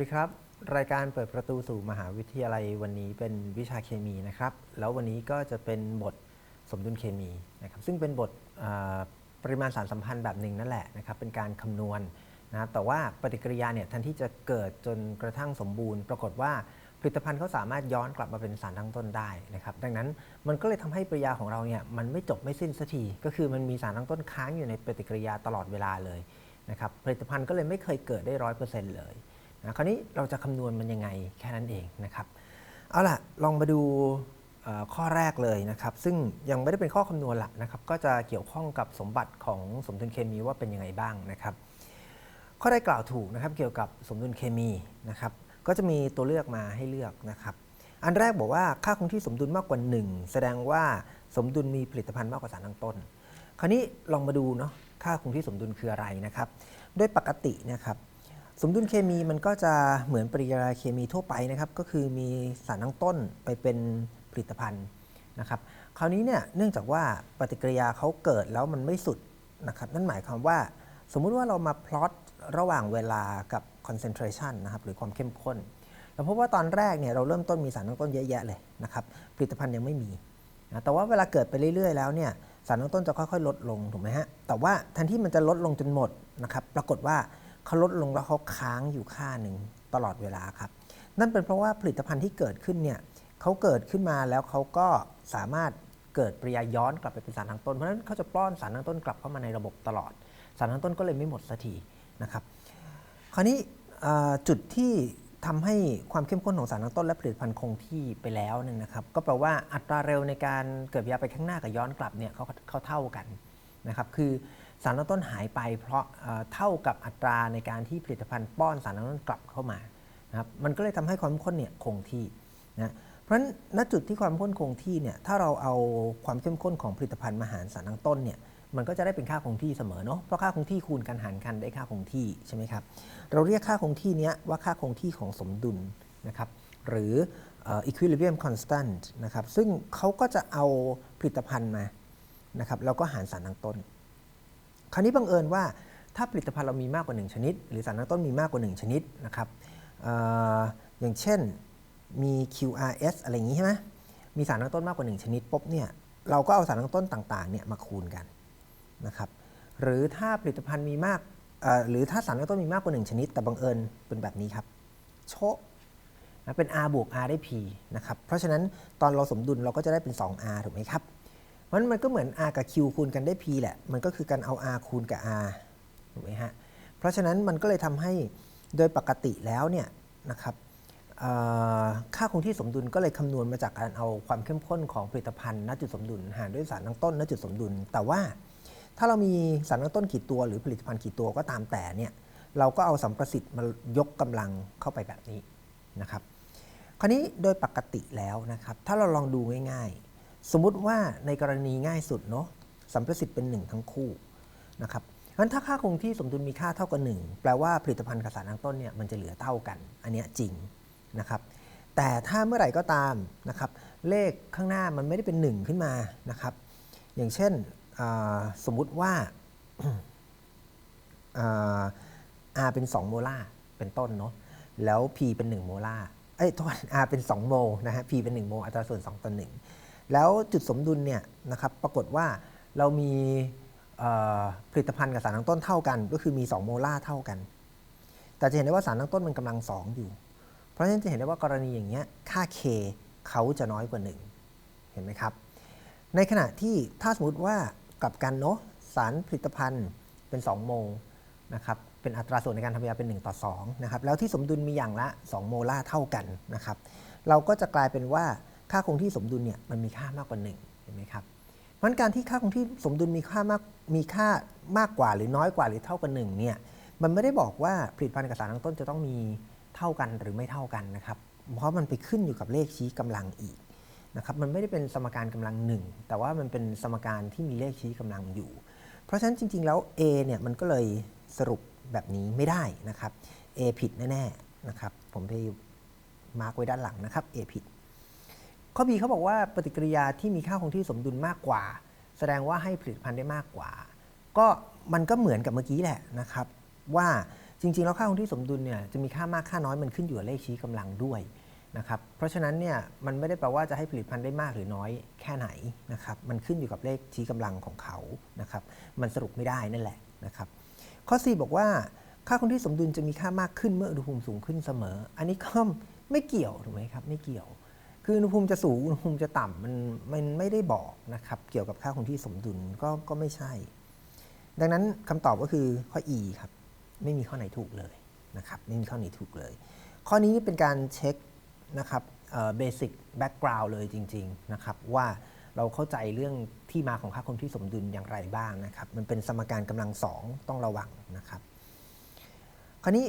ดีครับ รายการเปิดประตูสู่มหาวิทยาลัยวันนี้เป็นวิชาเคมีนะครับ แล้ววันนี้ก็จะเป็นบทสมดุลเคมีนะครับซึ่งเป็นบทปริมาณสารสัมพันธ์แบบหนึ่งนั่นแหละนะครับเป็นการคำนวณนะครับแต่ว่าปฏิกิริยาเนี่ยทันที่จะเกิดจนกระทั่งสมบูรณ์ ปรากฏว่าผลิตภัณฑ์เขาสามารถย้อนกลับมาเป็นสารตั้งต้นได้นะครับดังนั้นมันก็เลยทำให้ปฏิกิริยาของเราเนี่ยมันไม่จบไม่สิ้นสักทีก็คือมันมีสารตั้งต้นค้างอยู่ในปฏิกิริยาตลอดเวลาเลยนะครับผลิตภัณฑ์ก็เลยไม่เคยเกิดได้ร้อยเปอร์เซ็นต์เลย นะคราวนี้เราจะคำนวณมันยังไงแค่นั้นเองนะครับ เอาล่ะ ลองมาดูข้อแรกเลยนะครับ ซึ่งยังไม่ได้เป็นข้อคำนวณหลักนะครับ ก็จะเกี่ยวข้องกับสมบัติของสมดุลเคมีว่าเป็นยังไงบ้างนะครับ ข้อได้กล่าวถูกนะครับเกี่ยวกับสมดุลเคมีนะครับ ก็จะมีตัวเลือกมาให้เลือกนะครับ อันแรกบอกว่าค่าคงที่สมดุลมากกว่า 1 แสดงว่าสมดุลมีผลิตภัณฑ์มากกว่าสารตั้งต้น คราวนี้ลองมาดูเนาะค่าคงที่สมดุลคืออะไรนะครับ โดยปกตินะครับ สมดุลเคมีมันก็จะเหมือนปฏิกิริยาเคมีทั่วไปนะครับ ก็คือมีสารตั้งต้นไปเป็นผลิตภัณฑ์นะครับคราวนี้เนี่ยเนื่องจากว่าปฏิกิริยาเขาเกิดแล้วมันไม่สุดนะครับนั่นหมายความว่า สมมุติว่าเรามาพลอตระหว่างเวลากับ concentration นะครับหรือความเข้มข้นเราพบว่าตอนแรกเนี่ยเราเริ่มต้นมีสารตั้งต้นเยอะแยะเลยนะครับผลิตภัณฑ์ยังไม่มีนะแต่ว่าเวลาเกิดไปเรื่อยๆ แล้วเนี่ยสารตั้งต้นจะค่อยๆ ลดลงถูกไหมฮะแต่ว่าแทนที่มันจะลดลงจนหมดนะครับปรากฏว่า เขาลดลงแล้วเขาค้างอยู่ค่าหนึ่งตลอดเวลาครับ นั่นเป็นเพราะว่าผลิตภัณฑ์ที่เกิดขึ้นเนี่ยเขาเกิดขึ้นมาแล้วเขาก็สามารถเกิดปริยาย้อนกลับไปเป็นสารทั้งต้น เพราะฉะนั้นเขาจะป้อนสารทั้งต้นกลับเข้ามาในระบบตลอด สารทั้งต้นก็เลยไม่หมดสักทีนะครับ คราวนี้จุดที่ทำให้ความเข้มข้นของสารตั้งต้นและผลิตภัณฑ์คงที่ไปแล้วเนี่ยนะครับ ก็แปลว่าอัตราเร็วในการเกิดปฏิกิริยาไปข้างหน้ากับย้อนกลับเนี่ยเขาเขาเท่ากันนะครับ คือ สารตั้งต้นหายไปเพราะเท่ากับอัตราในการที่ผลิตภัณฑ์ป้อนสารตั้งต้นกลับเข้ามานะครับมันก็เลยทำให้ความเข้มข้นเนี่ยคงที่นะเพราะฉะนั้นณจุดที่ความเข้มข้นคงที่เนี่ยถ้าเราเอาความเข้มข้นของผลิตภัณฑ์มาหารสารตั้งต้นเนี่ยมันก็จะได้เป็นค่าคงที่เสมอเนาะเพราะค่าคงที่คูณกันหารกันได้ค่าคงที่ใช่ไหมครับเราเรียกค่าคงที่เนี้ยว่าค่าคงที่ของสมดุลนะครับหรืออ่อ equilibrium constant นะครับซึ่งเขาก็จะเอาผลิตภัณฑ์มานะครับแล้วก็หารสารตั้งต้น คราวนี้บังเอิญว่าถ้าผลิตภัณฑ์เรามีมากกว่า 1 ชนิด หรือสารตั้งต้นมีมากกว่า 1 ชนิดนะครับออย่างเช่นมี QRS อะไรอย่างนี้ใช่ไหมมีสารตั้งต้นมากกว่า 1 ชนิดปุ๊บเนี่ยเราก็เอาสารตั้งต้นต่างๆเนี่ยมาคูณกันนะครับหรือถ้าผลิตภัณฑ์มีมากหรือถ้าสารตั้งต้นมีมากกว่า 1 ชนิด แต่บังเอิญเป็นแบบนี้ครับโชนะเป็น r บวก r ได้ p นะครับ เพราะฉะนั้นตอนเราสมดุลเราก็จะได้เป็น 2r ถูกไหมครับ เพราะฉะนั้นมันก็เหมือน r กับ q คูณกันได้ p แหละ มันก็คือการเอา r คูณกับ r ถูกไหมฮะ เพราะฉะนั้นมันก็เลยทำให้โดยปกติแล้วเนี่ยนะครับค่าคงที่สมดุลก็เลยคำนวณมาจากการเอาความเข้มข้นของผลิตภัณฑ์ณจุดสมดุล หารด้วยสารตั้งต้นณจุดสมดุล แต่ว่าถ้าเรามีสารตั้งต้นกี่ตัวหรือผลิตภัณฑ์กี่ตัวก็ตามแต่เนี่ยเราก็เอาสัมประสิทธิ์มายกกำลังเข้าไปแบบนี้นะครับ คราวนี้โดยปกติแล้วนะครับ ถ้าเราลองดูง่ายๆ สมมุติว่าในกรณีง่ายสุดเนาะสัมประสิทธิ์เป็น 1 ทั้งคู่นะครับงั้นถ้าค่าคงที่สมดุลมีค่าเท่ากับ 1 แปลว่าผลิตภัณฑ์กับสารตั้งต้นเนี่ยมันจะเหลือเท่ากัน อันเนี้ยจริงนะครับแต่ถ้าเมื่อไหร่ก็ตามนะครับเลขข้างหน้ามันไม่ได้เป็น 1 ขึ้นมานะครับอย่างเช่นสมมุติว่าอ่า R เป็น 2 โมลาร์เป็นต้นเนาะแล้ว P เป็น 1 โมลาร์เอ้ยโทษ R เป็น 2 โมลนะฮะ P เป็น 1 โมลอัตราส่วน 2 ต่อ 1 แล้วจุดสมดุลเนี่ยนะครับปรากฏว่าเรามีผลิตภัณฑ์กับสารตั้งต้นเท่ากัน ก็คือมี 2 โมลาร์เท่ากัน แต่จะเห็นได้ว่าสารตั้งต้นมันกำลัง 2 อยู่ เพราะฉะนั้นจะเห็นได้ว่ากรณีอย่างเงี้ยค่า K เขาจะน้อยกว่า 1 เห็นไหมครับ ในขณะที่ถ้าสมมติว่ากลับกันเนาะสารผลิตภัณฑ์เป็น 2 โมลนะครับเป็นอัตราส่วนในการทำยาเป็น 1 ต่อ2นะครับแล้วที่สมดุลมีอย่างละ 2 โมลาร์เท่ากันนะครับเราก็จะกลายเป็นว่า ค่าคงที่สมดุลเนี่ยมันมีค่ามากกว่า1เห็นไหมครับเพราะฉะนั้นการที่ค่าคงที่สมดุลมีค่ามากมีค่ามากกว่าหรือน้อยกว่าหรือเท่ากับ1เนี่ยมันไม่ได้บอกว่าผลิตภัณฑ์กับสารตั้งต้นจะต้องมีเท่ากันหรือไม่เท่ากันนะครับ เพราะมันไปขึ้นอยู่กับเลขชี้กำลังอีกนะครับมันไม่ได้เป็นสมการกำลังหนึ่งแต่ว่ามันเป็นสมการที่มีเลขชี้กำลังอยู่ เพราะฉะนั้นจริง ๆ แล้ว A เนี่ยมันก็เลยสรุปแบบนี้ไม่ได้นะครับ A ผิดแน่ๆนะครับผมไปมาร์กไว้ด้านหลังนะครับ A ผิด ข้อ B เขาบอกว่าปฏิกิริยาที่มีค่าคงที่สมดุลมากกว่า แสดงว่าให้ผลิตภัณฑ์ได้มากกว่า ก็มันก็เหมือนกับเมื่อกี้แหละนะครับ ว่าจริงๆแล้วค่าคงที่สมดุลเนี่ยจะมีค่ามากค่าน้อยมันขึ้นอยู่กับเลขชี้กำลังด้วยนะครับเพราะฉะนั้นเนี่ยมันไม่ได้แปลว่าจะให้ผลิตภัณฑ์ได้มากหรือน้อยแค่ไหนนะครับมันขึ้นอยู่กับเลขชี้กำลังของเขานะครับมันสรุปไม่ได้นั่นแหละนะครับข้อ4บอกว่าค่าคงที่สมดุลจะมีค่ามากขึ้นเมื่ออุณหภูมิสูงขึ้นเสมอ อันนี้ก็ไม่เกี่ยวถูกไหมครับไม่เกี่ยว คืออุณหภูมิจะสูงอุณหภูมิจะต่ำมันมันไม่ได้บอกนะครับ เกี่ยวกับค่าคงที่สมดุลก็ก็ไม่ใช่ ดังนั้นคำตอบก็คือข้อ E ครับไม่มีข้อไหนถูกเลยนะครับไม่มีข้อไหนถูกเลย ข้อนี้เป็นการเช็คนะครับเบสิกแบ็กกราวด์เลยจริงๆนะครับว่าเราเข้าใจเรื่องที่มาของค่าคงที่สมดุลอย่างไรบ้างนะครับ มันเป็นสมการกำลังสองต้องระวังนะครับ คราวนี้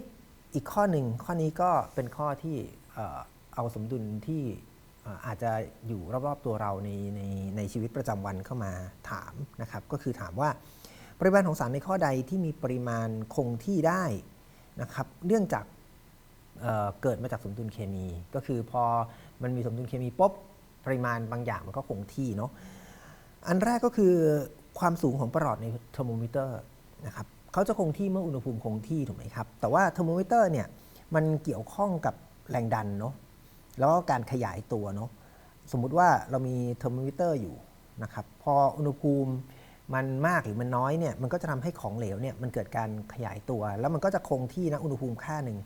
อีกข้อหนึ่งข้อนี้ก็เป็นข้อที่เอาสมดุลที่ อาจจะอยู่รอบๆตัวเราในในในชีวิตประจำวันเข้ามาถามนะครับก็คือถามว่าปริมาณของสารในข้อใดที่มีปริมาณคงที่ได้นะครับเนื่องจากเเกิดมาจากสมดุลเคมี ก็คือพอมันมีสมดุลเคมีปุ๊บปริมาณบางอย่างมันก็คงที่เนาะอันแรกก็คือความสูงของประหลอดในเทอร์โมมิเตอร์นะครับเขาจะคงที่เมื่ออุณหภูมิคงที่ถูกไหมครับแต่ว่าเทอร์โมมิเตอร์เนี่ยมันเกี่ยวข้องกับแรงดันเนาะ แล้วก็การขยายตัวเนาะสมมุติว่าเรามีเทอร์โมมิเตอร์อยู่นะครับพออุณหภูมิมันมากหรือมันน้อยเนี่ยมันก็จะทำให้ของเหลวเนี่ยมันเกิดการขยายตัว แล้วมันก็จะคงที่นะอุณหภูมิค่าหนึ่ง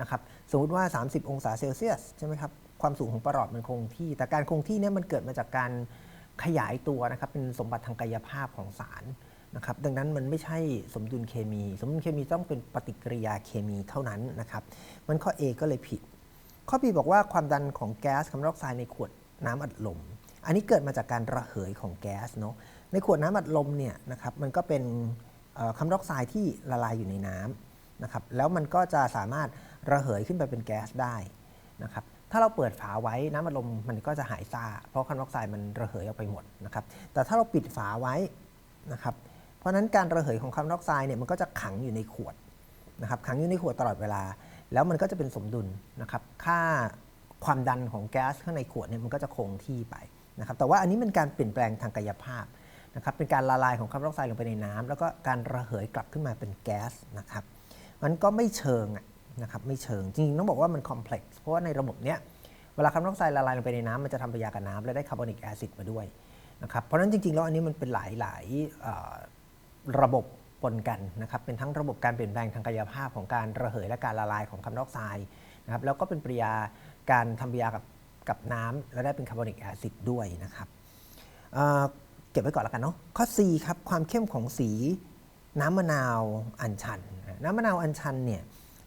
นะครับสมมุติว่า 30 องศาเซลเซียสใช่ไหมครับความสูงของประหลอดมันคงที่ แต่การคงที่เนี่ยมันเกิดมาจากการขยายตัวนะครับเป็นสมบัติทางกายภาพของสารนะครับดังนั้นมันไม่ใช่สมดุลเคมี สมดุลเคมีต้องเป็นปฏิกิริยาเคมีเท่านั้นนะครับมันข้อ A ก็เลยผิด ข้อ B บอกว่าความดันของแก๊สคาร์บอนไดออกไซด์ในขวดน้ำอัดลม อันนี้เกิดมาจากการระเหยของแก๊สเนาะในขวดน้ำอัดลมเนี่ยนะครับมันก็เป็นคาร์บอนไดออกไซด์ที่ละลายอยู่ในน้ำนะครับแล้วมันก็จะสามารถระเหยขึ้นไปเป็นแก๊สได้นะครับถ้าเราเปิดฝาไว้น้ำอัดลมมันก็จะหายซ่า เพราะคาร์บอนไดออกไซด์มันระเหยออกไปหมดนะครับแต่ถ้าเราปิดฝาไว้นะครับเพราะฉะนั้นการระเหยของคาร์บอนไดออกไซด์เนี่ยมันก็จะขังอยู่ในขวดนะครับขังอยู่ในขวดตลอดเวลา แล้วมันก็จะเป็นสมดุลนะครับค่าความดันของแก๊สข้างในขวดเนี่ยมันก็จะคงที่ไปนะครับแต่ว่าอันนี้เป็นการเปลี่ยนแปลงทางกายภาพนะครับเป็นการละลายของคาร์บอนไดออกไซด์ลงไปในน้ำแล้วก็การระเหยกลับขึ้นมาเป็นแก๊สนะครับมันก็ไม่เชิงนะครับไม่เชิงจริงๆต้องบอกว่ามันคอมเพล็กซ์เพราะว่าในระบบเนี้ยเวลาคาร์บอนไดออกไซด์ละลายลงไปในน้ำมันจะทำปฏิกิริยากับน้ำและได้คาร์บอนิกแอซิดมาด้วยนะครับเพราะนั้นจริงๆแล้วอันนี้มันเป็นหลายๆระบบ ปนกันนะครับเป็นทั้งระบบการเปลี่ยนแปลงทางกายภาพของการระเหยและการละลายของคาร์บอนไดออกไซด์นะครับแล้วก็เป็นปฏิกิริยาการทำปฏิกิริยากับกับน้ำและได้เป็นคาร์บอนิกแอซิดด้วยนะครับเเก็บไว้ก่อนแล้วกันเนาะข้อ C ครับความเข้มของสีน้ำมะนาวอัญชัน น้ำมะนาวอัญชันเนี่ย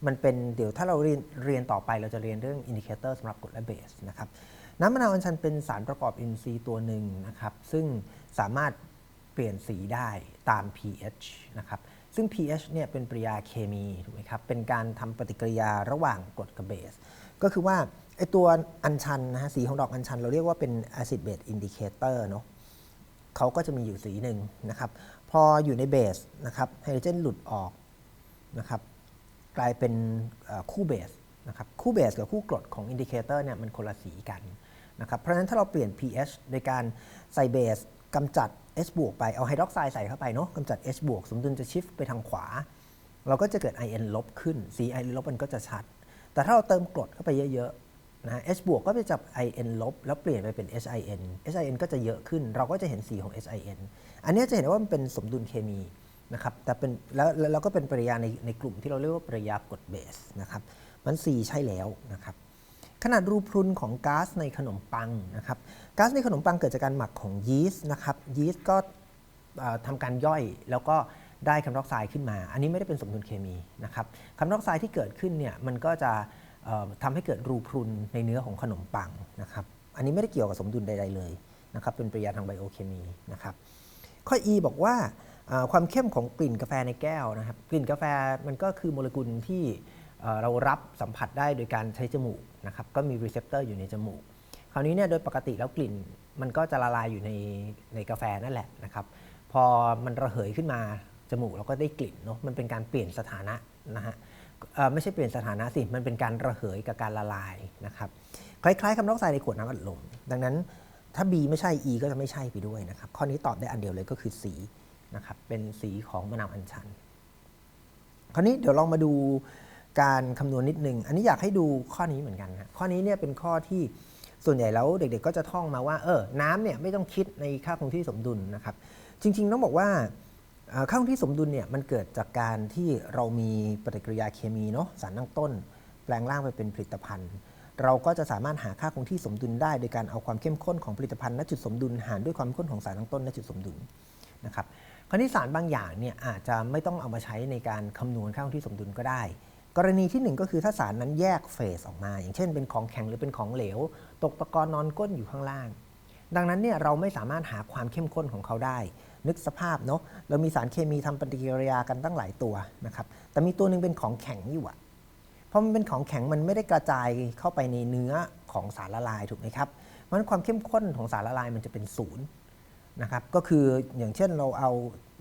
มันเป็นเดี๋ยวถ้าเราเรียนเรียนต่อไปเราจะเรียนเรื่องอินดิเคเตอร์สำหรับกรดและเบสนะครับน้ำมะนาวอัญชันเป็นสารประกอบอินทรีย์ตัวหนึ่งนะครับซึ่งสามารถเปลี่ยนสีได้ ตาม pH นะครับซึ่ง pH เนี่ยเป็นปริยาเคมีถูกไหมครับเป็นการทำปฏิกิริยาระหว่างกรดกับเบส ก็คือว่าไอตัวอัญชันนะฮะสีของดอกอัญชัน เราเรียกว่าเป็น acid base indicator เนาะเขาก็จะมีอยู่สีหนึ่งนะครับพออยู่ในเบสนะครับไฮโดรเจนหลุดออกนะครับกลายเป็นคู่เบสนะครับคู่เบสกับคู่กรดของอินดิเคเตอร์เนี่ยมันคนละสีกันนะครับเพราะฉะนั้นถ้าเราเปลี่ยน pH โดยการใส่เบส กำจัด H บวกไปเอาไฮดรอกไซด์ใส่เข้าไปเนาะกำจัด H บวกสมดุลจะชิฟไปทางขวา เราก็จะเกิด I N ลบขึ้นสี I N ลบมันก็จะชัด แต่ถ้าเราเติมกรดเข้าไปเยอะๆนะ H บวกก็ไปจับ I N ลบแล้วเปลี่ยนไปเป็น HIN HIN ก็จะเยอะขึ้น เราก็จะเห็นสีของ HIN อันนี้จะเห็นว่ามันเป็นสมดุลเคมีนะครับแต่เป็นแล้วแล้วแล้วก็เป็นปริยาในในกลุ่มที่เราเรียกว่าปริยากรดเบสนะครับมัน C ใช่แล้วนะครับ ขนาดรูพรุนของก๊าซในขนมปังนะครับก๊าซในขนมปังเกิดจากการหมักของยีสต์นะครับยีสต์ก็เอ่อทำการย่อยแล้วก็ได้คาร์บอนไดออกไซด์ขึ้นมา อันนี้ไม่ได้เป็นสมดุลเคมีนะครับคาร์บอนไดออกไซด์ที่เกิดขึ้นเนี่ยมันก็จะเอ่อทำให้เกิดรูพรุนในเนื้อของขนมปังนะครับอันนี้ไม่ได้เกี่ยวกับสมดุลใดๆเลยนะครับเป็นปริยาทางไบโอเคมีนะครับข้อ E บอกว่าความเข้มของกลิ่นกาแฟในแก้วนะครับกลิ่นกาแฟมันก็คือโมเลกุลที่เรารับสัมผัสได้โดยการใช้จมูก นะครับก็มีรีเซพเตอร์อยู่ในจมูก คราวนี้เนี่ยโดยปกติแล้วกลิ่นมันก็จะละลายอยู่ในในกาแฟนั่นแหละนะครับพอมันระเหยขึ้นมาจมูกเราก็ได้กลิ่นเนาะมันเป็นการเปลี่ยนสถานะนะฮะไม่ใช่เปลี่ยนสถานะสิ มันเป็นการระเหยกับการละลายนะครับคล้ายๆคาร์บอนไดออกไซด์ในขวดน้ำอัดลม ดังนั้นถ้า B ไม่ใช่ E ก็จะไม่ใช่ไปด้วยนะครับ ข้อนี้ตอบได้อันเดียวเลยก็คือสีนะครับ เป็นสีของมะนาวอัญชัน คราวนี้เดี๋ยวลองมาดู การคำนวณนิดนึง อันนี้อยากให้ดูข้อนี้เหมือนกันนะข้อนี้เนี่ยเป็นข้อที่ส่วนใหญ่แล้วเด็กๆก็จะท่องมาว่าเออน้ำเนี่ยไม่ต้องคิดในค่าคงที่สมดุลนะครับ จริงๆต้องบอกว่าค่าคงที่สมดุลเนี่ยมันเกิดจากการที่เรามีปฏิกิริยาเคมีเนาะสารตั้งต้น แปลงร่างไปเป็นผลิตภัณฑ์ เราก็จะสามารถหาค่าคงที่สมดุลได้ โดยการเอาความเข้มข้นของผลิตภัณฑ์ณจุดสมดุลหารด้วยความเข้มข้นของสารตั้งต้นณจุดสมดุลนะครับคราวนี้สารบางอย่างเนี่ยอาจจะไม่ต้องเอามาใช้ในการคำนวณค่าคงที่สมดุลก็ได้ กรณีที่หนึ่งก็คือถ้าสารนั้นแยกเฟสออกมา อย่างเช่นเป็นของแข็งหรือเป็นของเหลว ตกตะกอนนอนก้นอยู่ข้างล่าง ดังนั้นเนี่ยเราไม่สามารถหาความเข้มข้นของเขาได้ นึกสภาพเนาะเรามีสารเคมีทำปฏิกิริยากันตั้งหลายตัวนะครับแต่มีตัวหนึงเป็นของแข็งอยู่อะเพราะมันเป็นของแข็งมันไม่ได้กระจายเข้าไปในเนื้อของสารละลายถูกไหมครับเพราะฉะนั้นความเข้มข้นของสารละลายมันจะเป็นศูนย์ นะครับก็คืออย่างเช่นเราเอา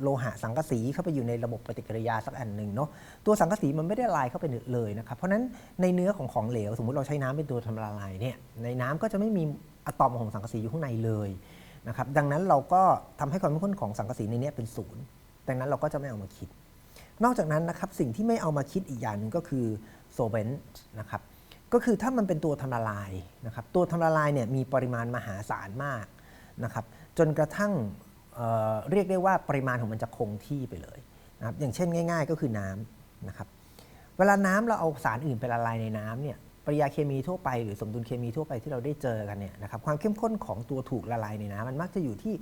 โลหะสังกะสีเข้าไปอยู่ในระบบปฏิกิริยาสักอันหนึ่งเนาะตัวสังกะสีมันไม่ได้ลายเข้าไปเลยนะครับเพราะฉะนั้นในเนื้อของของเหลว สมมุติเราใช้น้ำเป็นตัวทำละลายเนี่ยในน้ำก็จะไม่มีอะตอมของสังกะสีอยู่ข้างในเลยนะครับดังนั้นเราก็ทำให้ความเข้มข้นของสังกะสีในนี้เป็นศูนย์ดังนั้นเราก็จะไม่เอามาคิด นอกจากนั้นนะครับสิ่งที่ไม่เอามาคิดอีกอย่างหนึ่งก็คือโซเ e นต์นะครับก็คือถ้ามันเป็นตัวทำละลายนะครับตัวทำละลายเนี่ยมีปริมาณมหาศาลมากนะครับ จนกระทั่งเเรียกได้ว่าปริมาณของมันจะคงที่ไปเลยนะครับอย่างเช่นง่าย ๆ ก็คือน้ำนะครับเวลาน้ำเราเอาสารอื่นไปละลายในน้ำเนี่ยปริยาเคมีทั่วไปหรือสมดุลเคมีทั่วไปที่เราได้เจอกันเนี่ยนะครับความเข้มข้นของตัวถูกละลายในน้ำมันมักจะอยู่ที่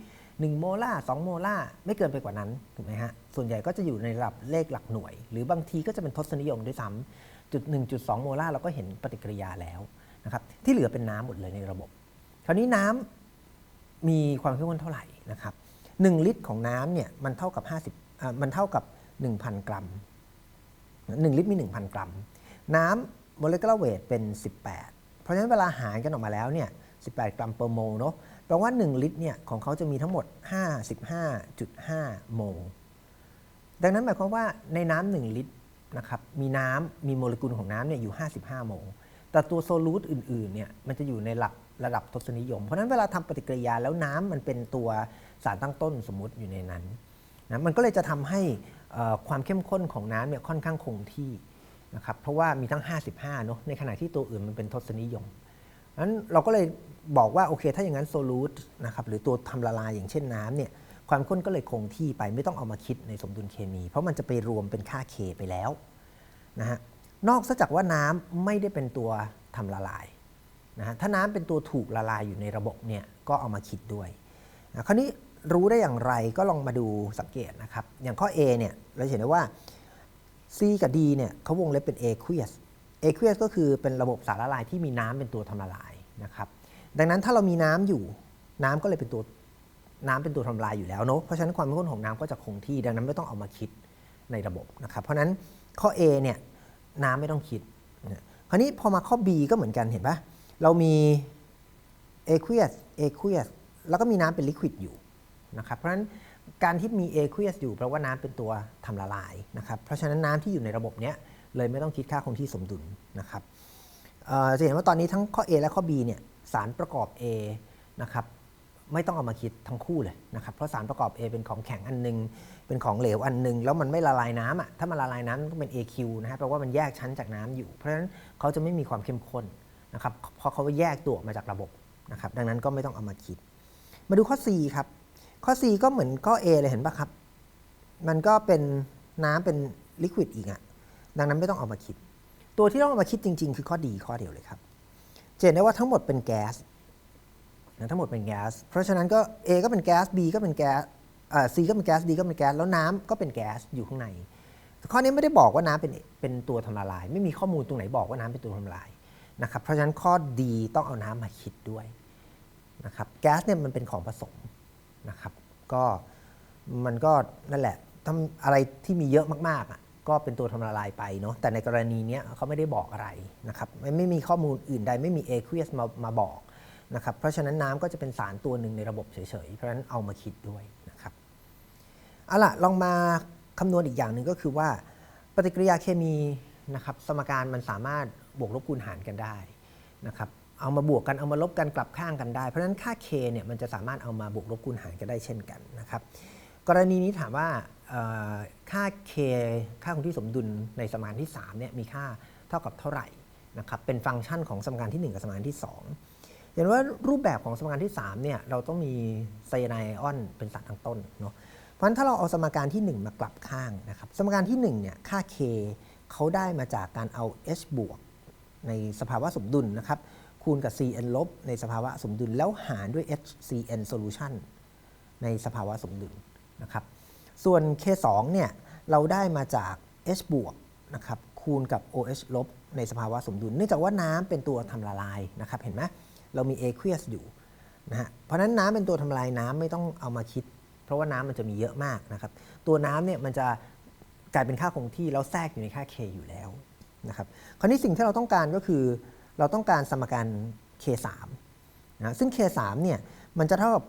1 โมลาร์2โมลาร์ไม่เกินไปกว่านั้นถูกไหมฮะส่วนใหญ่ก็จะอยู่ในระดับเลขหลักหน่วย หรือบางทีก็จะเป็นทศนิยมด้วยซ้ำจุด1.2 โมลาร์เราก็เห็นปฏิกิริยาแล้วนะครับที่เหลือเป็นน้ำหมดเลยในระบบ คราวนี้น้ำ มีความเข้มข้นเท่าไหร่นะครับ1ลิตรของน้ำเนี่ยมันเท่ากับ 50มันเท่ากับ 1,000 กรัม 1 ลิตรมี 1,000 กรัม น้ำโมเลกุลเวทเป็น 18 เพราะฉะนั้นเวลาหารกันออกมาแล้วเนี่ย18 กรัมเปอร์โมลเนาะแปลว่า 1 ลิตรเนี่ยของเขาจะมีทั้งหมด 55.5 โมล ดังนั้นหมายความว่าในน้ำ1ลิตรนะครับมีน้ำมีโมเลกุลของน้ำเนี่ยอยู่ 55 โมล แต่ตัวโซลูตอื่นๆเนี่ยมันจะอยู่ในหลัก ระดับทศนิยม เพราะนั้นเวลาทำปฏิกิริยาแล้วน้ำมันเป็นตัวสารตั้งต้นสมมติอยู่ในนั้นนะมันก็เลยจะทำให้ความเข้มข้นของน้ำเนี่ยค่อนข้างคงที่นะครับเพราะว่ามีทั้ง 55เนาะในขณะที่ตัวอื่นมันเป็นทศนิยมนั้นเราก็เลยบอกว่าโอเค ถ้าอย่างนั้นโซลูตนะครับหรือตัวทำละลายอย่างเช่นน้ำเนี่ยความข้นก็เลยคงที่ไปไม่ต้องเอามาคิดในสมดุลเคมี เพราะมันจะไปรวมเป็นค่า K ไปแล้วนะฮะนอกจากว่าน้ำไม่ได้เป็นตัวทำละลาย นะฮะถ้าน้ำเป็นตัวถูกละลายอยู่ในระบบเนี่ยก็เอามาคิดด้วยนะคราวนี้รู้ได้อย่างไรก็ลองมาดูสังเกตนะครับ อย่างข้อ A เนี่ยเราเห็นได้ว่า C กับ D เนี่ยเขาวงเล็บเป็น aqueous aqueous ก็คือเป็นระบบสารละลายที่มีน้ำเป็นตัวทำละลายนะครับดังนั้นถ้าเรามีน้ำอยู่น้ำก็เลยเป็นตัวน้ำเป็นตัวทำลายอยู่แล้วเนาะเพราะฉะนั้นความเข้มข้นของน้ำก็จะคงที่ดังนั้นไม่ต้องเอามาคิดในระบบนะครับ เพราะฉะนั้นข้อ A เนี่ยน้ำไม่ต้องคิด คราวนี้พอมาข้อ B ก็เหมือนกันเห็นปะ เรามี aqueous aqueous แล้วก็มีน้ำเป็น liquid อยู่นะครับเพราะฉะนั้นการที่มี aqueous อยู่แปลว่าน้ำเป็นตัวทำละลายนะครับเพราะฉะนั้นน้ำที่อยู่ในระบบเนี้ยเลยไม่ต้องคิดค่าคงที่สมดุลนะครับเอ่อจะเห็นว่าตอนนี้ทั้งข้อ A และข้อ B เนี่ยสารประกอบ A นะครับไม่ต้องเอามาคิดทั้งคู่เลยนะครับเพราะสารประกอบ A เป็นของแข็งอันหนึง เป็นของเหลวอันหนึง แล้วมันไม่ละลายน้ำอะถ้ามันละลายน้ำต้องเป็น AQ นะฮะแปลว่ามันแยกชั้นจากน้ำอยู่ เพราะฉะนั้นเขาจะไม่มีความเข้มข้น นะครับเพราะเขาแยกตัวออกมาจากระบบนะครับดังนั้นก็ไม่ต้องเอามาคิด มาดูข้อ C ครับ ข้อ C ก็เหมือนข้อ A เลยเห็นปะครับ มันก็เป็นน้ำเป็นลิควิดอีกอะดังนั้นไม่ต้องเอามาคิด ตัวที่ต้องเอามาคิดจริง ๆ คือข้อดีข้อเดียวเลยครับเห็นได้ว่าทั้งหมดเป็นแก๊สนะทั้งหมดเป็นแก๊ส เพราะฉะนั้นก็ A ก็เป็นแก๊ส B ก็เป็นแก๊สอ่า C ก็เป็นแก๊ส D ก็เป็นแก๊ส แล้วน้ำก็เป็นแก๊สอยู่ข้างใน ข้อนี้ไม่ได้บอกว่าน้ำเป็นเป็นตัวทำละลาย ไม่มีข้อมูลตรงไหนบอกว่าน้ำเป็นตัวทำละลาย นะครับ เพราะฉะนั้นข้อดีต้องเอาน้ำมาคิดด้วยนะครับ แก๊สเนี่ยมันเป็นของผสมนะครับ ก็มันก็นั่นแหละทำอะไรที่มีเยอะมากๆอะก็เป็นตัวทำละลายไปเนาะ แต่ในกรณีเนี้ยเขาไม่ได้บอกอะไรนะครับไม่ไม่มีข้อมูลอื่นใดไม่มี aqueous มามาบอกนะครับ เพราะฉะนั้นน้ำก็จะเป็นสารตัวหนึ่งในระบบเฉยๆ เพราะฉะนั้นเอามาคิดด้วยนะครับเอาล่ะลองมาคำนวณอีกอย่างหนึ่งก็คือว่า ปฏิกิริยาเคมีนะครับสมการมันสามารถ บวกลบคูณหารกันได้นะครับเอามาบวกกันเอามาลบกันกลับข้างกันได้ เพราะฉะนั้นค่า k เนี่ยมันจะสามารถเอามาบวกลบคูณหารกันได้เช่นกันนะครับกรณีนี้ถามว่าค่า k ค่าคงที่สมดุลในสมการที่3เนี่ยมีค่าเท่ากับเท่าไหร่นะครับเป็นฟังก์ชันของสมการที่ 1 กับสมการที่2อย่างว่ารูปแบบของสมการที่3เนี่ยเราต้องมีไซยาไนอออนเป็นสารตั้งต้นเนาะเพราะฉะนั้นถ้าเราเอาสมการที่ 1 มากลับข้างนะครับสมการที่1เนี่ยค่า k เขาได้มาจากการเอา h บวก ในสภาวะสมดุลนะครับ คูณกับ cn ลบในสภาวะสมดุล แล้วหารด้วย hcn solution ในสภาวะสมดุลนะครับ ส่วน K2 เนี่ยเราได้มาจาก H บวกนะครับคูณกับ OH ลบในสภาวะสมดุล เนื่องจากว่าน้ำเป็นตัวทำละลายนะครับเห็นไหมเรามี aqueous อยู่นะฮะเพราะนั้นน้ำเป็นตัวทำลายน้ำไม่ต้องเอามาคิด เพราะว่าน้ำมันจะมีเยอะมากนะครับ ตัวน้ำเนี่ยมันจะกลายเป็นค่าคงที่แล้วแทรกอยู่ในค่า K อยู่แล้ว นะครับคราวนี้สิ่งที่เราต้องการก็คือ เราต้องการสมการ K3 นะซึ่ง K3 เนี่ยมันจะเท่ากับ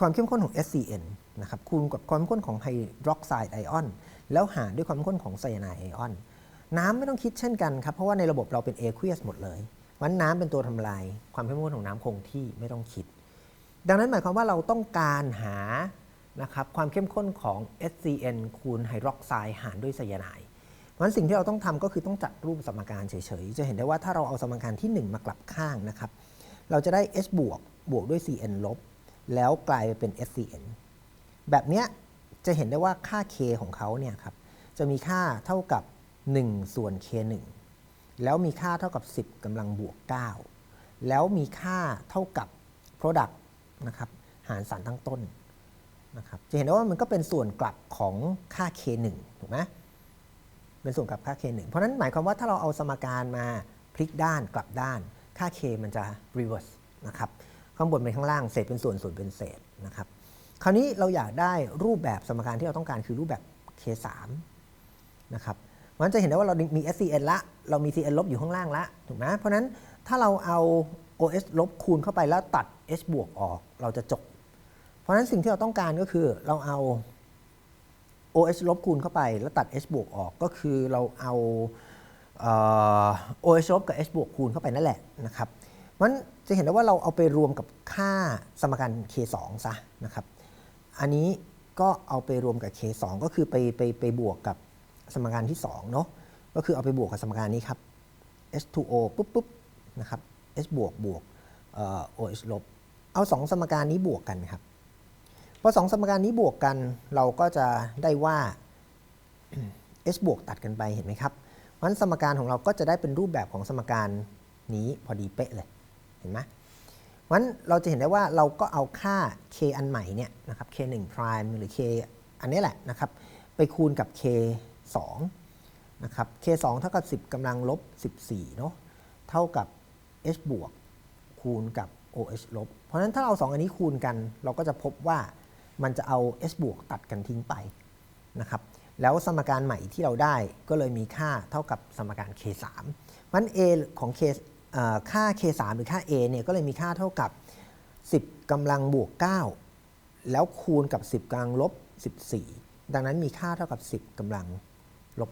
ความเข้มข้นของ SCN นะครับคูณกับความเข้มข้นของไฮดรอกไซด์ไอออนแล้วหารด้วยความเข้มข้นของไซยาไนด์ไอออน น้ำไม่ต้องคิดเช่นกันครับ เพราะว่าในระบบเราเป็นเอค u สหมดเลยวันน้ำเป็นตัวทำลายความเข้มข้นของน้ำคงที่ไม่ต้องคิด ดังนั้นหมายความว่าเราต้องการหานะครับความเข้มข้นของ SCN คูณไฮดรอกไซด์หารด้วยไซยาไนด์ ราะฉะนั้นสิ่งที่เราต้องทำก็คือต้องจัดรูปสมการเฉยๆ จะเห็นได้ว่าถ้าเราเอาสมการที่ 1 มากลับข้างนะครับ เราจะได้ H บวกบวกด้วย Cn ลบ แล้วกลายไปเป็น SCN แบบเนี้ยจะเห็นได้ว่าค่า K ของเขาเนี่ยครับจะมีค่าเท่ากับ 1 ส่วน K1 แล้วมีค่าเท่ากับ 10กำลังบวก 9 แล้วมีค่าเท่ากับ Product นะครับหารสารตั้งต้นนะครับจะเห็นได้ว่ามันก็เป็นส่วนกลับของค่า K1 ถูกไหม เป็นส่วนกับค่า K1 เพราะนั้นหมายความว่าถ้าเราเอาสมการมาพลิกด้านกลับด้าน ค่า K มันจะ reverse นะครับข้างบนเป็นข้างล่างเศษเป็นส่วนส่วนเป็นเศษนะครับคราวนี้เราอยากได้รูปแบบสมการที่เราต้องการคือรูปแบบ K3 นะครับมันจะเห็นได้ว่าเรามี SCN ละ เรามี CN ลบอยู่ข้างล่างละถูกไหมเพราะนั้นถ้าเราเอา OH ลบคูณเข้าไปแล้วตัด H บวกออกเราจะจบ เพราะนั้นสิ่งที่เราต้องการก็คือเราเอา OH ลบคูณเข้าไปแล้วตัด H บวกออกก็คือเราเอาเอ่อ OH ลบกับ H บวกคูณเข้าไปนั่นแหละนะครับมันจะเห็นได้ว่าเราเอาไปรวมกับค่าสมการ K2 ซะนะครับ อันนี้ก็เอาไปรวมกับ K2 ก็คือไปไปไปบวกกับสมการที่2เนาะ ก็คือเอาไปบวกกับสมการนี้ครับ H2O ปุ๊บปุ๊บนะครับ H บวกบวกเอ่อ OH ลบ เอา 2 สมการนี้บวกกันครับ พอสองสมการนี้บวกกันเราก็จะได้ว่า h บวกตัดกันไปเห็นไหมครับเพราะฉะนั้นสมการของเราก็จะได้เป็นรูปแบบของสมการนี้พอดีเป๊ะเลยเห็นไหมเพราะฉะนั้นเราจะเห็นได้ว่าเราก็เอาค่า k อันใหม่เนี่ยนะครับ k 1 prime หรือ k อันนี้แหละนะครับ ไปคูณกับ k 2นะครับ k 2เท่ากับ 10กำลังลบ 14เนาะเท่ากับ h บวกคูณกับ OH ลบ เพราะฉะนั้นถ้าเราสองอันนี้คูณกัน เราก็จะพบว่า มันจะเอา H บวกตัดกันทิ้งไปนะครับแล้วสมการใหม่ที่เราได้ก็เลยมีค่าเท่ากับสมการ K3 มัน A ของ K เอ่อค่า K3 หรือค่า A เนี่ยก็เลยมีค่าเท่ากับ 10กำลังบวก 9 แล้วคูณกับ 10กำลังลบ 14 ดังนั้นมีค่าเท่ากับ 10กำลังลบ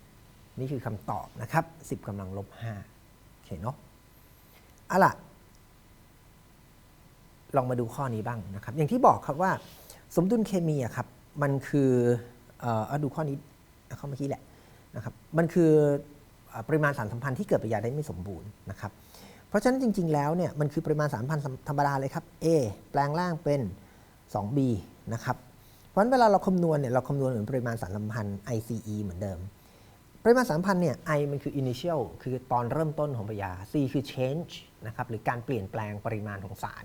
5 นี่คือคำตอบนะครับ 10กำลังลบ5โอเคเนาะเอาล่ะ ลองมาดูข้อนี้บ้างนะครับ อย่างที่บอกครับว่าสมดุลเคมีอะครับมันคือเออเอาดูข้อนี้ข้อเมื่อกี้แหละนะครับมันคือเอ่อปริมาณสารสัมพันธ์ที่เกิดปฏิกิริยาได้ไม่สมบูรณ์นะครับ เพราะฉะนั้นจริง ๆ แล้วเนี่ยมันคือปริมาณสารสัมพันธ์ธรรมดาเลยครับ A แปลงร่างเป็น 2B นะครับเพราะฉะนั้นเวลาเราคำนวณเนี่ยเราคำนวณเหมือนปริมาณสารสัมพันธ์ ICE เหมือนเดิม ปริมาณสารสัมพันธ์เนี่ย I มันคือ initial คือตอนเริ่มต้นของปฏิกิริยา C คือ change นะครับหรือการเปลี่ยนแปลงปริมาณของสาร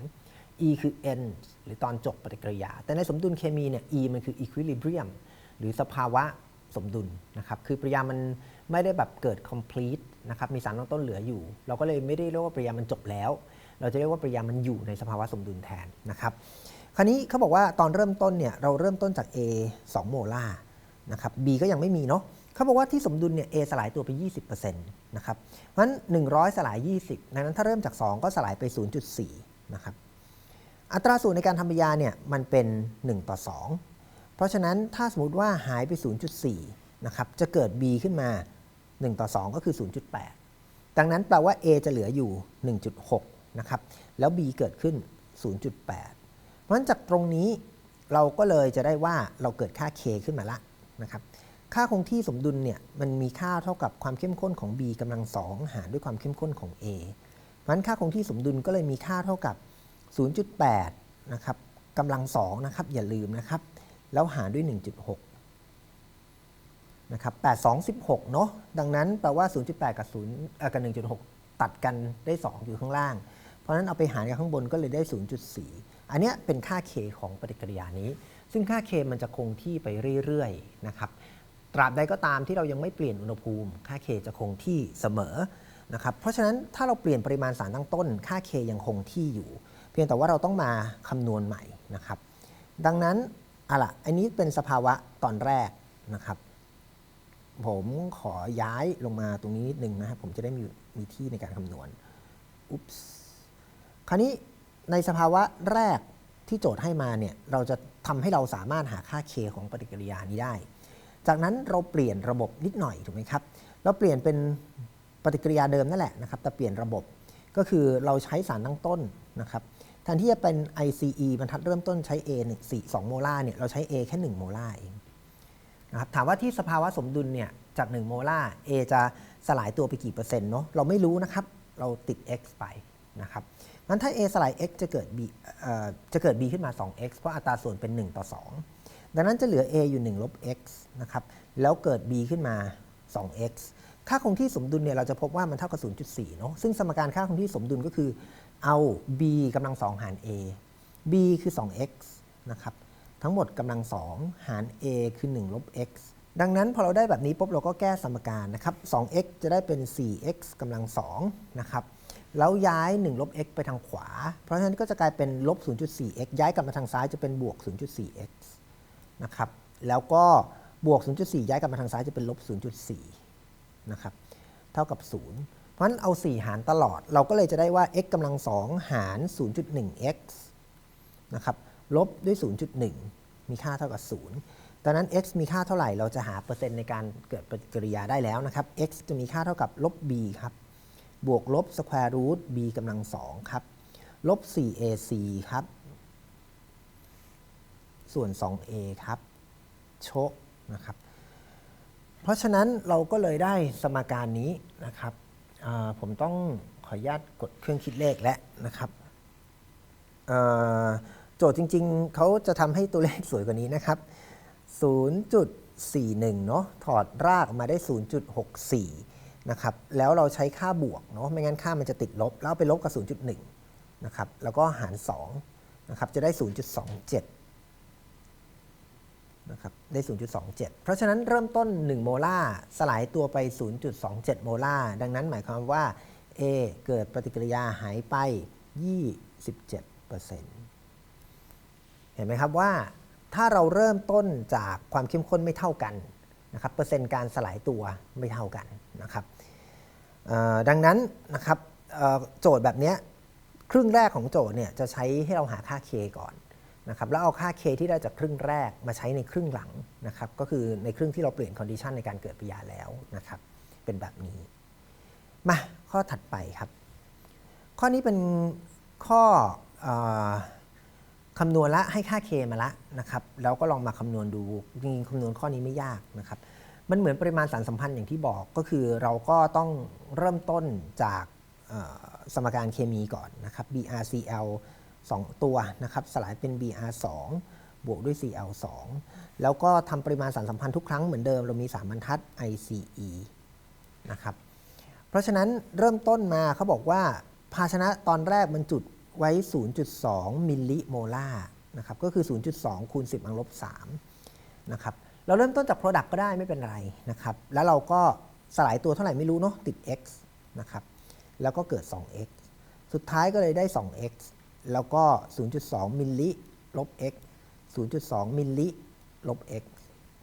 E คือ end หรือตอนจบปฏิกิริยา แต่ในสมดุลเคมีเนี่ย E มันคือ equilibrium หรือสภาวะสมดุลนะครับคือปริยามันไม่ได้แบบเกิด complete นะครับมีสารตั้งต้นเหลืออยู่ เราก็เลยไม่ได้เรียกว่าปริยามันจบแล้ว เราจะเรียกว่าปริยามันอยู่ในสภาวะสมดุลแทนนะครับคราวนี้เขาบอกว่าตอนเริ่มต้นเนี่ยเราเริ่มต้นจาก A 2 โมลาร์นะครับ B ก็ยังไม่มีเนาะเขาบอกว่าที่สมดุลเนี่ย A สลายตัวไป 20%นะครับเพราะฉะนั้น 100 สลาย 20 ดังนั้นถ้าเริ่มจาก 2 ก็สลายไป 0.4 นะครับ อัตราส่วนในการทำปฏิกิริยาเนี่ยมันเป็น 1 ต่อ 2 เพราะฉะนั้นถ้าสมมติว่าหายไป 0.4 นะครับจะเกิด B ขึ้นมา 1 ต่อ 2 ก็คือ 0.8 ดังนั้นแปลว่า A จะเหลืออยู่ 1.6 นะครับ แล้ว B เกิดขึ้น 0.8 เพราะฉะนั้นจากตรงนี้เราก็เลยจะได้ว่าเราเกิดค่า k ขึ้นมาละนะครับ ค่าคงที่สมดุลเนี่ยมันมีค่าเท่ากับความเข้มข้นของ b กำลังสองหารด้วยความเข้มข้นของ a เพราะฉะนั้นค่าคงที่สมดุลก็เลยมีค่าเท่ากับ 0.8 นะครับกำลังสองนะครับ อย่าลืมนะครับ แล้วหารด้วย 1.6 นะครับ 8 2 16 เนาะดังนั้นแปลว่า 0.8 กับ0กับ 1.6 ตัดกันได้ 2 อยู่ข้างล่าง เพราะนั้นเอาไปหารกับข้างบนก็เลยได้ 0.4 อันนี้เป็นค่า k ของปฏิกิริยานี้ ซึ่งค่า k มันจะคงที่ไปเรื่อยๆ นะครับ ตราบใดก็ตามที่เรายังไม่เปลี่ยนอุณหภูมิ ค่า k จะคงที่เสมอนะครับ เพราะฉะนั้นถ้าเราเปลี่ยนปริมาณสารตั้งต้น ค่า k ยังคงที่อยู่ พียงแต่ว่าเราต้องมาคำนวณใหม่นะครับ ดังนั้นอะล่ะอันนี้เป็นสภาวะตอนแรกนะครับ ผมขอย้ายลงมาตรงนี้นิดนึงนะครับผมจะได้มีมีที่ในการคำนวณอุ๊ปส์คราวนี้ในสภาวะแรกที่โจทย์ให้มาเนี่ยเราจะทำให้เราสามารถหาค่า k ของปฏิกิริยานี้ได้ จากนั้นเราเปลี่ยนระบบนิดหน่อยถูกไหมครับ เราเปลี่ยนเป็นปฏิกิริยาเดิมนั่นแหละนะครับแต่เปลี่ยนระบบก็คือเราใช้สารตั้งต้นนะครับ แทนที่จะเป็น ICE บรรทัดเริ่มต้นใช้ A 1 4 2โมลาร์เนี่ยเราใช้ A แค่ 1 โมลาร์เองนะครับถามว่าที่สภาวะสมดุลเนี่ยจาก 1 โมลาร์ A จะสลายตัวไปกี่เปอร์เซ็นต์เนาะเราไม่รู้นะครับ เราติด X ไปนะครับมันถ้า A สลาย X จะเกิด B เอ่อจะเกิด B ขึ้นมา 2x เพราะอัตราส่วนเป็น 1 ต่อ 2 ดังนั้นจะเหลือ A อยู่ 1 ลบ x นะครับแล้วเกิด B ขึ้นมา 2x ค่าคงที่สมดุลเนี่ยเราจะพบว่ามันเท่ากับ 0.4 เนาะซึ่งสมการค่าคงที่สมดุลก็คือ เอา b กำลัง2หาร a b คือ 2x นะครับ ทั้งหมดกำลัง2หาร a คือ 1 ลบ x ดังนั้นพอเราได้แบบนี้ปุ๊บเราก็แก้สมการนะครับ 2x จะได้เป็น 4x กำลัง2นะครับ แล้วย้าย 1 ลบ x ไปทางขวา เพราะฉะนั้นก็จะกลายเป็นลบ 0.4x ย้ายกลับมาทางซ้ายจะเป็นบวก 0.4x นะครับ แล้วก็บวก 0.4 ย้ายกลับมาทางซ้ายจะเป็นลบ 0.4 นะครับ เท่ากับ 0 เพราะฉะนั้นเอา 4 หารตลอด เราก็เลยจะได้ว่า x กำลัง 2 หาร 0.1x นะครับ ลบด้วย 0.1 มีค่าเท่ากับ 0ดังนั้น x มีค่าเท่าไหร่ เราจะหาเปอร์เซ็นต์ในการเกิดปฏิกิริยาได้แล้วนะครับ x จะมีค่าเท่ากับลบ b ครับ บวกลบ square root b กำลัง 2 ครับ ลบ 4ac ครับ ส่วน 2a ครับโชะนะครับ เพราะฉะนั้นเราก็เลยได้สมการนี้นะครับ ผมต้องขออนุญาตกดเครื่องคิดเลขแล้วนะครับโจทย์จริง ๆ เขาจะทำให้ตัวเลขสวยกว่านี้นะครับ 0.41 เนาะถอดรากมาได้ 0.64 นะครับ แล้วเราใช้ค่าบวกเนาะ ไม่งั้นค่ามันจะติดลบ แล้วเอาไปลบกับ 0.1 นะครับ แล้วก็หาร 2 นะครับ จะได้ 0.27 นะครับได้ 0.27 เพราะฉะนั้นเริ่มต้น 1 โมลาร์สลายตัวไป 0.27 โมลาร์ดังนั้นหมายความว่า A เกิดปฏิกิริยาหายไป 27%เห็นไหมครับว่าถ้าเราเริ่มต้นจากความเข้มข้นไม่เท่ากันนะครับเปอร์เซ็นต์การสลายตัวไม่เท่ากันนะครับดังนั้นนะครับโจทย์แบบนี้ครึ่งแรกของโจทย์เนี่ยจะใช้ให้เราหาค่า k ก่อน นะครับแล้วเอาค่า k ที่ได้จากครึ่งแรกมาใช้ในครึ่งหลังนะครับก็คือในครึ่งที่เราเปลี่ยนคอนดิชันในการเกิดปฏิกิริยาแล้วนะครับเป็นแบบนี้ มาข้อถัดไปครับ ข้อนี้เป็นข้ออคำนวณละให้ค่า k มาละนะครับแล้วก็ลองมาคำนวณดูจริงๆคำนวณข้อนี้ไม่ยากนะครับมันเหมือนปริมาณสารสัมพันธ์อย่างที่บอกก็คือเราก็ต้องเริ่มต้นจากสมการเคมีก่อนนะครับ BrCl 2 ตัวนะครับสลายเป็น Br2 บวกด้วย Cl2 แล้วก็ทำปริมาณสารสัมพันธ์ทุกครั้งเหมือนเดิม เรามี 3 บรรทัด ICE นะครับเพราะฉะนั้นเริ่มต้นมาเขาบอกว่า ภาชนะตอนแรกมันจุดไว้ 0.2 มิลลิโมลาร์นะครับก็คือ 0.2 คูณ 10กำลังลบ3นะครับเราเริ่มต้นจาก Product ก็ได้ไม่เป็นไรนะครับแล้วเราก็สลายตัวเท่าไหร่ไม่รู้เนาะติด x นะครับแล้วก็เกิด 2x สุดท้ายก็เลยได้ 2x แล้วก็ 0.2 มิลลิลบ x 0.2 มิลลิลบ x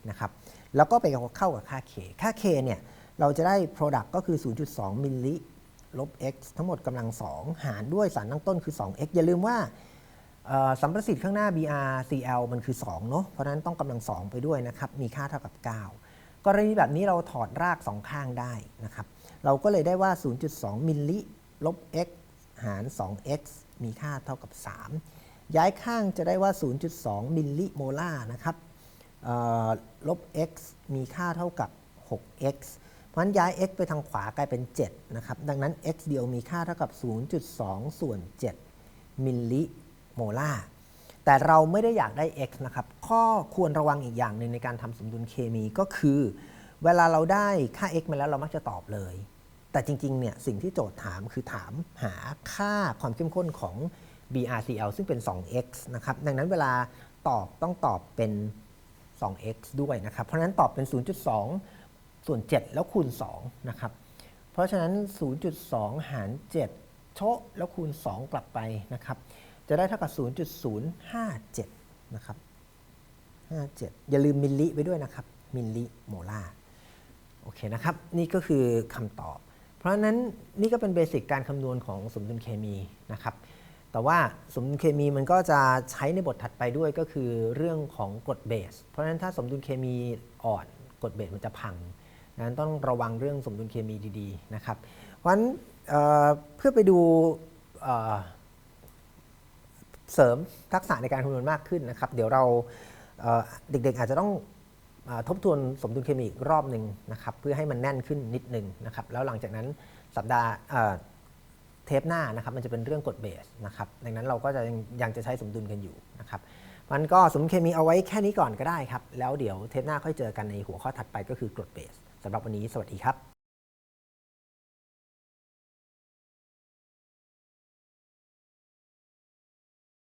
นะครับ แล้วก็ไปเข้ากับค่า k ค่า k เนี่ย เราจะได้ Product ก็คือ 0.2 มิลลิลบ x ทั้งหมดกำลัง 2 หารด้วยสารตั้งต้นคือ 2x อย่าลืมว่าสัมประสิทธิ์ข้างหน้า BrCl มันคือ 2 เนาะ เพราะฉะนั้นต้องกำลัง 2 ไปด้วยนะครับ มีค่าเท่ากับ 9 กรณีแบบนี้เราถอดราก 2 ข้างได้นะครับ เราก็เลยได้ว่า 0.2 มิลลิลบ x หาร 2x มีค่าเท่ากับ 3 ย้ายข้างจะได้ว่า 0.2 มิลลิโมลาร์นะครับลบ x มีค่าเท่ากับ 6x เพราะฉะนั้นย้าย x ไปทางขวากลายเป็น 7 นะครับ ดังนั้น x เดียวมีค่าเท่ากับ 0.2 ส่วน 7 มิลลิโมลาร์แต่เราไม่ได้อยากได้ x นะครับ ข้อควรระวังอีกอย่างหนึ่งในการทำสมดุลเคมีก็คือ เวลาเราได้ค่า x มาแล้วเรามักจะตอบเลย แต่จริงๆเนี่ยสิ่งที่โจทย์ถามคือถามหาค่าความเข้มข้นของ BRCL ซึ่งเป็น 2x นะครับดังนั้นเวลาตอบต้องตอบเป็น 2x ด้วยนะครับเพราะฉะนั้นตอบเป็น 0.2 ส่วน 7 แล้วคูณ2นะครับเพราะฉะนั้น 0.2 หาร 7 โชะแล้วคูณ 2 กลับไปนะครับจะได้เท่ากับ 0.057 นะครับ 57 อย่าลืมมิลลิไว้ด้วยนะครับ มิลลิโมลาร์ โอเคนะครับ นี่ก็คือคำตอบ ราะนั้นนี่ก็เป็นเบสิกการคำนวณของสมดุลเคมีนะครับ แต่ว่าสมดุลเคมีมันก็จะใช้ในบทถัดไปด้วยก็คือเรื่องของกรดเบส เพราะฉะนั้นถ้าสมดุลเคมีอ่อนกรดเบสมันจะพังดังนั้นต้องระวังเรื่องสมดุลเคมีดีๆนะครับ เพราะฉะนั้นเเพื่อไปดูเเสริมทักษะในการคำนวณมากขึ้นนะครับ เดี๋ยวเราเเด็กๆอาจจะต้อง ทบทวนสมดุลเคมีอีกรอบหนึ่งนะครับเพื่อให้มันแน่นขึ้นนิดนึงนะครับแล้วหลังจากนั้นสัปดาห์เทปหน้านะครับมันจะเป็นเรื่องกฎเบสนะครับดังนั้นเราก็จะยังยังจะใช้สมดุลกันอยู่นะครับมันก็สมดุลเคมีเอาไว้แค่นี้ก่อนก็ได้ครับ แล้วเดี๋ยวเทปหน้าค่อยเจอกันในหัวข้อถัดไปก็คือกรดเบสสำหรับวันนี้สวัสดีครับ